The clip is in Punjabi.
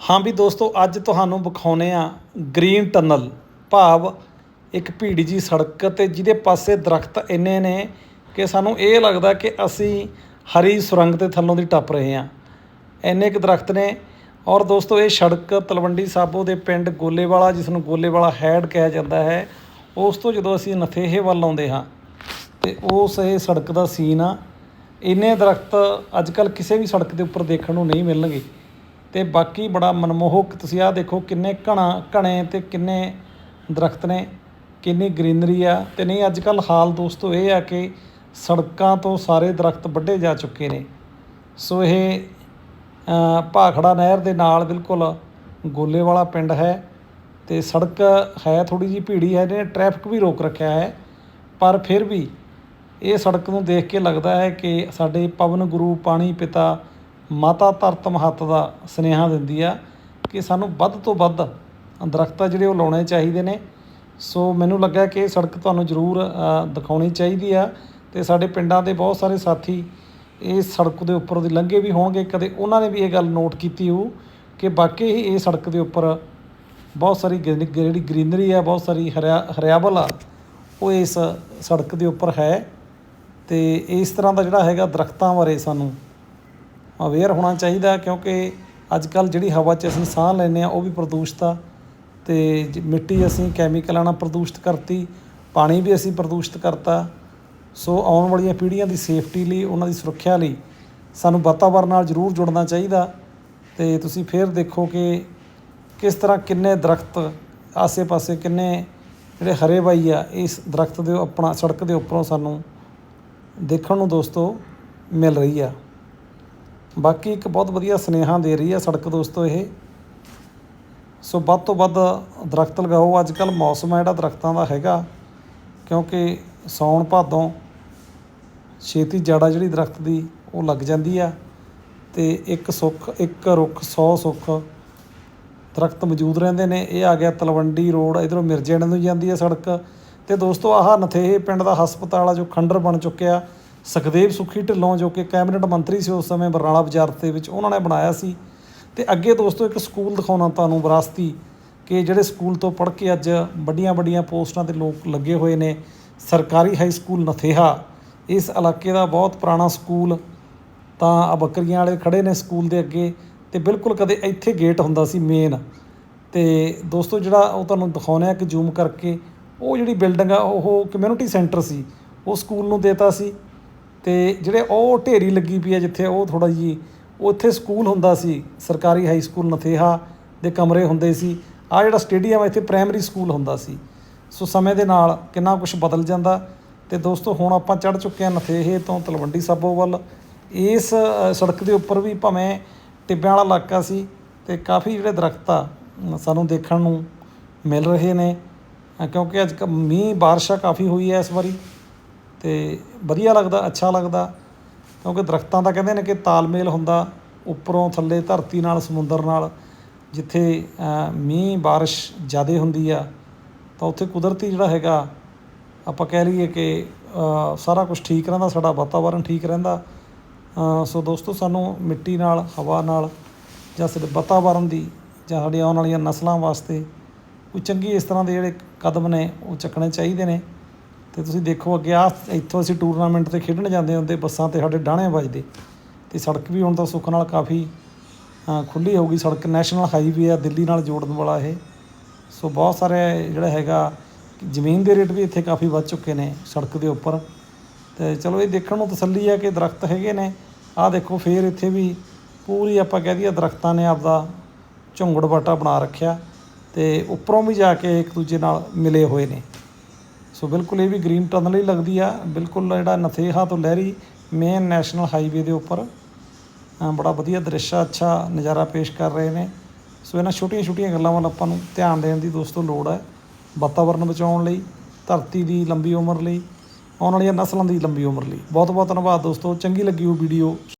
ਹਾਂ ਵੀ ਦੋਸਤੋ, ਅੱਜ ਤੁਹਾਨੂੰ ਵਿਖਾਉਨੇ ਆ ਗ੍ਰੀਨ ਟਨਲ। ਭਾਵ ਇੱਕ ਭੀੜੀ ਜੀ ਸੜਕ ਤੇ ਜਿਹਦੇ ਪਾਸੇ ਦਰਖਤ ਇੰਨੇ ਨੇ ਕਿ ਸਾਨੂੰ ਇਹ ਲੱਗਦਾ ਕਿ ਅਸੀਂ ਹਰੀ ਸੁਰੰਗ ਦੇ ਥੱਲੋਂ ਦੀ ਟੱਪ ਰਹੇ ਹਾਂ ਇੰਨੇ ਕੁ ਦਰਖਤ ਨੇ। ਔਰ ਦੋਸਤੋ, ਇਹ ਸੜਕ ਤਲਵੰਡੀ ਸਾਬੋ ਦੇ ਪਿੰਡ ਗੋਲੇਵਾਲਾ, ਜਿਸ ਨੂੰ ਗੋਲੇਵਾਲਾ ਹੈਡ ਕਿਹਾ ਜਾਂਦਾ ਹੈ, ਉਸ ਤੋਂ ਜਦੋਂ ਅਸੀਂ ਨਥੇਹੇ ਵੱਲ ਆਉਂਦੇ ਹਾਂ, ਤੇ ਉਸ ਇਹ ਸੜਕ ਦਾ ਸੀਨ ਆ। ਇੰਨੇ ਦਰਖਤ ਅੱਜ ਕੱਲ ਕਿਸੇ ਵੀ ਸੜਕ ਦੇ ਉੱਪਰ ਦੇਖਣ ਨੂੰ ਨਹੀਂ ਮਿਲਣਗੇ। ਤੇ ਬਾਕੀ ਬੜਾ ਮਨਮੋਹਕ, ਤੁਸੀਂ ਆਹ ਦੇਖੋ ਕਿੰਨੇ ਘਣਾ, ਘਣੇ ਤੇ ਕਿੰਨੇ ਦਰਖਤ ਨੇ, ਕਿੰਨੀ ਗ੍ਰੀਨਰੀ ਆ। ਤੇ ਨਹੀਂ ਅੱਜ ਕੱਲ ਹਾਲ ਦੋਸਤੋ ਇਹ ਆ ਕਿ ਸੜਕਾਂ ਤੋਂ ਸਾਰੇ ਦਰਖਤ ਵੱਢੇ ਜਾ ਚੁੱਕੇ ਨੇ। ਸੋ ਇਹ ਭਾਖੜਾ ਨਹਿਰ ਦੇ ਨਾਲ ਬਿਲਕੁਲ ਗੋਲੇ ਵਾਲਾ ਪਿੰਡ ਹੈ ਤੇ ਸੜਕ ਹੈ ਥੋੜੀ ਜੀ ਭੀੜੀ ਹੈ ਨੇ ਟ੍ਰੈਫਿਕ ਵੀ ਰੋਕ ਰੱਖਿਆ ਹੈ। ਪਰ ਫਿਰ ਵੀ ਇਹ ਸੜਕ ਨੂੰ ਦੇਖ ਕੇ ਲੱਗਦਾ ਹੈ ਕਿ ਸਾਡੇ ਪਵਨ ਗੁਰੂ, ਪਾਣੀ ਪਿਤਾ ਮਾਤਾ ਧਰਤ ਮਹੱਤ ਦਾ ਸੁਨੇਹਾ ਦਿੰਦੀ ਆ ਕਿ ਸਾਨੂੰ ਵੱਧ ਤੋਂ ਵੱਧ ਦਰਖਤ ਆ ਜਿਹੜੇ ਉਹ ਲਾਉਣੇ ਚਾਹੀਦੇ ਨੇ। ਸੋ ਮੈਨੂੰ ਲੱਗਾ ਕਿ ਇਹ ਸੜਕ ਤੁਹਾਨੂੰ ਜ਼ਰੂਰ ਦਿਖਾਉਣੀ ਚਾਹੀਦੀ ਆ ਤੇ ਸਾਡੇ ਪਿੰਡਾਂ ਦੇ ਬਹੁਤ ਸਾਰੇ ਸਾਥੀ ਇਸ ਸੜਕ ਦੇ ਉੱਪਰ ਦੀ ਲੰਘੇ ਵੀ ਹੋਣਗੇ। ਕਦੇ ਉਹਨਾਂ ਨੇ ਵੀ ਇਹ ਗੱਲ ਨੋਟ ਕੀਤੀ ਹੋਊ ਕਿ ਵਾਕਈ ਹੀ ਇਹ ਸੜਕ ਦੇ ਉੱਪਰ ਬਹੁਤ ਸਾਰੀ ਗ੍ਰੀ- ਜਿਹੜੀ ਗ੍ਰੀਨਰੀ ਆ, ਬਹੁਤ ਸਾਰੀ ਹਰਿਆ, ਹਰਿਆਵਲ ਆ, ਉਹ ਇਸ ਸੜਕ ਦੇ ਉੱਪਰ ਹੈ ਤੇ ਇਸ ਤਰ੍ਹਾਂ ਦਾ ਜਿਹੜਾ ਹੈਗਾ ਦਰਖਤਾਂ ਬਾਰੇ ਸਾਨੂੰ ਅਵੇਅਰ ਹੋਣਾ ਚਾਹੀਦਾ ਕਿਉਂਕਿ ਅੱਜ ਕੱਲ ਜਿਹੜੀ ਹਵਾ 'ਚ ਅਸੀਂ ਸਾਹ ਲੈਂਦੇ ਆ ਉਹ ਵੀ ਪ੍ਰਦੂਸ਼ਿਤ ਆ। ਤੇ ਜ- ਮਿੱਟੀ ਅਸੀਂ ਕੈਮੀਕਲਾਂ ਨਾਲ ਪ੍ਰਦੂਸ਼ਿਤ ਕਰਤੀ, ਪਾਣੀ ਵੀ ਅਸੀਂ ਪ੍ਰਦੂਸ਼ਿਤ ਕਰਤਾ। ਸੋ ਆਉਣ ਵਾਲੀਆਂ ਪੀੜ੍ਹੀਆਂ ਦੀ ਸੇਫਟੀ ਲਈ, ਉਹਨਾਂ ਦੀ ਸੁਰੱਖਿਆ ਲਈ ਸਾਨੂੰ ਵਾਤਾਵਰਣ ਨਾਲ ਜ਼ਰੂਰ ਜੁੜਨਾ ਚਾਹੀਦਾ। ਤੇ ਤੁਸੀਂ ਫੇਰ ਦੇਖੋ ਕਿ ਕਿਸ ਤਰ੍ਹਾਂ ਕਿੰਨੇ ਦਰਖਤ ਆਸੇ-ਪਾਸੇ ਕਿੰਨੇ ਜਿਹੜੇ ਹਰੇ ਬਾਈ ਆ, ਇਸ ਦਰਖਤ ਦੇ ਆਪਣਾ, ਸੜਕ ਦੇ ਉੱਪਰੋਂ ਸਾਨੂੰ ਦੇਖਣ ਨੂੰ ਦੋਸਤੋ ਮਿਲ ਰਹੀ ਆ। ਬਾਕੀ ਇੱਕ ਬਹੁਤ ਵਧੀਆ ਸੁਨੇਹਾ ਦੇ ਰਹੀ ਆ ਸੜਕ ਦੋਸਤੋ ਇਹ। ਸੋ ਵੱਧ ਤੋਂ ਵੱਧ ਦਰਖਤ ਲਗਾਓ। ਅੱਜ ਕੱਲ ਮੌਸਮ ਹੈ ਜਿਹੜਾ ਦਰਖਤਾਂ ਦਾ ਹੈਗਾ, ਕਿਉਂਕਿ ਸਾਉਣ ਭਾਦੋਂ ਛੇਤੀ ਜੜਾ ਜਿਹੜੀ ਦਰਖਤ ਦੀ ਉਹ ਲੱਗ ਜਾਂਦੀ ਆ ਤੇ ਇੱਕ ਸੁੱਖ, ਇੱਕ ਰੁੱਖ 100 ਸੁੱਖ ਦਰਖਤ ਮੌਜੂਦ ਰਹਿੰਦੇ ਨੇ। ਇਹ ਆ ਗਿਆ ਤਲਵੰਡੀ ਰੋਡ, ਇਧਰੋਂ ਮਿਰਜੇਣ ਨੂੰ ਜਾਂਦੀ ਹੈ ਸੜਕ। ਤੇ ਦੋਸਤੋ ਆਹ ਨਥੇਹੇ ਪਿੰਡ ਦਾ ਹਸਪਤਾਲ ਆ ਜੋ ਖੰਡਰ ਬਣ ਚੁੱਕਿਆ। ਸੁਖਦੇਵ ਸੁਖੀ ਢਿੱਲੋਂ ਜੋ ਕਿ ਕੈਬਨਿਟ ਮੰਤਰੀ ਸੀ ਉਸ ਸਮੇਂ ਬਰਨਾਲਾ ਬਾਜ਼ਾਰ ਦੇ ਵਿੱਚ ਉਹਨਾਂ ਨੇ ਬਣਾਇਆ ਸੀ। ਤੇ ਅੱਗੇ ਦੋਸਤੋ ਇੱਕ ਸਕੂਲ ਦਿਖਾਉਣਾ ਤੁਹਾਨੂੰ ਵਿਰਾਸਤੀ ਕਿ ਜਿਹੜੇ ਸਕੂਲ ਤੋਂ ਪੜ੍ਹ ਕੇ ਅੱਜ ਵੱਡੀਆਂ ਵੱਡੀਆਂ ਪੋਸਟਾਂ ਤੇ ਲੋਕ ਲੱਗੇ ਹੋਏ ਨੇ। ਸਰਕਾਰੀ ਹਾਈ ਸਕੂਲ ਨਥੇਹਾ, ਇਸ ਇਲਾਕੇ ਦਾ ਬਹੁਤ ਪੁਰਾਣਾ ਸਕੂਲ। ਤਾਂ ਆ ਬੱਕਰੀਆਂ ਵਾਲੇ ਖੜੇ ਨੇ ਸਕੂਲ ਦੇ ਅੱਗੇ ਤੇ ਬਿਲਕੁਲ ਕਦੇ ਇੱਥੇ ਗੇਟ ਹੁੰਦਾ ਸੀ ਮੇਨ। ਤੇ ਦੋਸਤੋ ਜਿਹੜਾ ਉਹ ਤੁਹਾਨੂੰ ਦਿਖਾਉਣਾ ਕਿ ਜ਼ੂਮ ਕਰਕੇ, ਉਹ ਜਿਹੜੀ ਬਿਲਡਿੰਗ ਆ, ਉਹ ਕਮਿਊਨਿਟੀ ਸੈਂਟਰ ਸੀ। ਉਹ ਸਕੂਲ ਨੂੰ ਦੇਤਾ ਸੀ। ਤੇ ਜਿਹੜੇ ਉਹ ਢੇਰੀ ਲੱਗੀ ਪਈ ਹੈ ਜਿੱਥੇ ਉਹ ਥੋੜਾ ਜੀ ਉੱਥੇ ਸਕੂਲ ਹੁੰਦਾ ਸੀ, ਸਰਕਾਰੀ ਹਾਈ ਸਕੂਲ ਨਥੇਹਾ ਦੇ ਕਮਰੇ ਹੁੰਦੇ ਸੀ। ਆ ਜਿਹੜਾ ਸਟੇਡੀਅਮ ਆ ਇੱਥੇ ਪ੍ਰਾਇਮਰੀ ਸਕੂਲ ਹੁੰਦਾ ਸੀ। ਸੋ ਸਮੇਂ ਦੇ ਨਾਲ ਕਿੰਨਾ ਕੁਝ ਬਦਲ ਜਾਂਦਾ। ਤੇ ਦੋਸਤੋ, ਹੁਣ ਆਪਾਂ ਚੜ ਚੁੱਕੇ ਹਾਂ ਨਥੇਹੇ ਤੋਂ ਤਲਵੰਡੀ ਸਾਬੋ ਵੱਲ। ਇਸ ਸੜਕ ਦੇ ਉੱਪਰ ਵੀ ਭਾਵੇਂ ਟਿੱਬਿਆਂ ਵਾਲਾ ਇਲਾਕਾ ਸੀ ਤੇ ਕਾਫੀ ਜਿਹੜੇ ਦਰਖਤ ਆ ਸਾਨੂੰ ਦੇਖਣ ਨੂੰ ਮਿਲ ਰਹੇ ਨੇ। ਕਿਉਂਕਿ ਅੱਜ ਕ- ਮੀਂਹ, ਬਾਰਿਸ਼ਾਂ ਕਾਫੀ ਹੋਈ ਹੈ ਇਸ ਵਾਰੀ। ਤੇ ਵਧੀਆ ਲੱਗਦਾ, ਅੱਛਾ ਲੱਗਦਾ। ਕਿਉਂਕਿ ਦਰੱਖਤਾਂ ਦਾ ਕਹਿੰਦੇ ਨੇ ਕਿ ਤਾਲਮੇਲ ਹੁੰਦਾ, ਉੱਪਰੋਂ ਥੱਲੇ ਧਰਤੀ ਨਾਲ, ਸਮੁੰਦਰ ਨਾਲ। ਜਿੱਥੇ ਮੀਂਹ, ਬਾਰਿਸ਼ ਜ਼ਿਆਦਾ ਹੁੰਦੀ ਆ, ਤਾਂ ਉੱਥੇ ਕੁਦਰਤੀ ਜਿਹੜਾ ਹੈਗਾ, ਆਪਾਂ ਕਹਿ ਲਈਏ ਕਿ ਸਾਰਾ ਕੁਝ ਠੀਕ ਰਹਿੰਦਾ, ਸਾਡਾ ਵਾਤਾਵਰਣ ਠੀਕ ਰਹਿੰਦਾ। ਸੋ ਦੋਸਤੋ, ਸਾਨੂੰ ਮਿੱਟੀ ਨਾਲ, ਹਵਾ ਨਾਲ ਜਾਂ ਸਾਡੇ ਵਾਤਾਵਰਣ ਦੀ ਜਾਂ ਸਾਡੀਆਂ ਆਉਣ ਵਾਲੀਆਂ ਨਸਲਾਂ ਵਾਸਤੇ ਕੋਈ ਚੰਗੀ ਇਸ ਤਰ੍ਹਾਂ ਦੇ ਜਿਹੜੇ ਕਦਮ ਨੇ, ਉਹ ਚੱਕਣੇ ਚਾਹੀਦੇ ਨੇ। ਤੇ ਤੁਸੀਂ ਦੇਖੋ ਅੱਗੇ ਆ ਇੱਥੋਂ ਅਸੀਂ ਟੂਰਨਾਮੈਂਟ ਤੇ ਖੇਡਣ ਜਾਂਦੇ ਹੁੰਦੇ ਬੱਸਾਂ ਤੇ ਸਾਡੇ ਡਾਣੇ ਵੱਜਦੇ। ਤੇ ਸੜਕ ਵੀ ਹੁਣ ਤਾਂ ਸੁੱਖ ਨਾਲ ਕਾਫੀ ਅ, ਹੋ ਗਈ ਸੜਕ ਨੈਸ਼ਨਲ ਹਾਈਵੇ ਆ ਦਿੱਲੀ ਨਾਲ ਜੋੜਨ ਵਾਲਾ ਇਹ। ਸੋ ਬਹੁਤ ਸਾਰੇ ਜਿਹੜਾ ਹੈਗਾ ਜ਼ਮੀਨ ਦੇ ਰੇਟ ਵੀ ਇੱਥੇ ਕਾਫੀ ਵੱਧ ਚੁੱਕੇ ਨੇ ਸੜਕ ਦੇ ਉੱਪਰ। ਤੇ ਚਲੋ ਇਹ ਦੇਖਣ ਨੂੰ ਤਸੱਲੀ ਹੈ ਕਿ ਦਰਖਤ ਹੈਗੇ ਨੇ। ਆਹ ਦੇਖੋ ਫੇਰ ਇੱਥੇ ਵੀ ਪੂਰੀ ਆਪਾਂ ਕਹਿ ਦਈਏ ਦਰਖਤਾਂ ਨੇ ਆਪਦਾ ਝੁੰਗੜ ਬਾਟਾ ਬਣਾ ਰੱਖਿਆ। ਤੇ ਉੱਪਰੋਂ ਵੀ ਜਾ ਕੇ ਇੱਕ ਦੂਜੇ ਨਾਲ ਮਿਲੇ ਹੋਏ ਨੇ। ਸੋ ਬਿਲਕੁਲ ਇਹ ਵੀ ਗ੍ਰੀਨ ਟਨਲ ਹੀ ਲੱਗਦੀ ਆ। ਬਿਲਕੁਲ ਜਿਹੜਾ ਨਥੇਹਾ ਤੋਂ ਲਹਿਰੀ ਮੇਨ ਨੈਸ਼ਨਲ ਹਾਈਵੇ ਦੇ ਉੱਪਰ। ਬੜਾ ਵਧੀਆ ਦ੍ਰਿਸ਼ ਅੱਛਾ ਨਜ਼ਾਰਾ ਪੇਸ਼ ਕਰ ਰਹੇ ਨੇ। ਸੋ ਇਹਨਾਂ ਛੋਟੀਆਂ ਛੋਟੀਆਂ ਗੱਲਾਂ ਵੱਲ ਆਪਾਂ ਨੂੰ ਧਿਆਨ ਦੇਣ ਦੀ ਦੋਸਤੋ ਲੋੜ ਹੈ ਵਾਤਾਵਰਣ ਬਚਾਉਣ ਲਈ, ਧਰਤੀ ਦੀ ਲੰਬੀ ਉਮਰ ਲਈ, ਆਉਣ ਵਾਲੀਆਂ ਨਸਲਾਂ ਦੀ ਲੰਬੀ ਉਮਰ ਲਈ। ਬਹੁਤ ਬਹੁਤ ਧੰਨਵਾਦ ਦੋਸਤੋ, ਚੰਗੀ ਲੱਗੀ ਉਹ ਵੀਡੀਓ।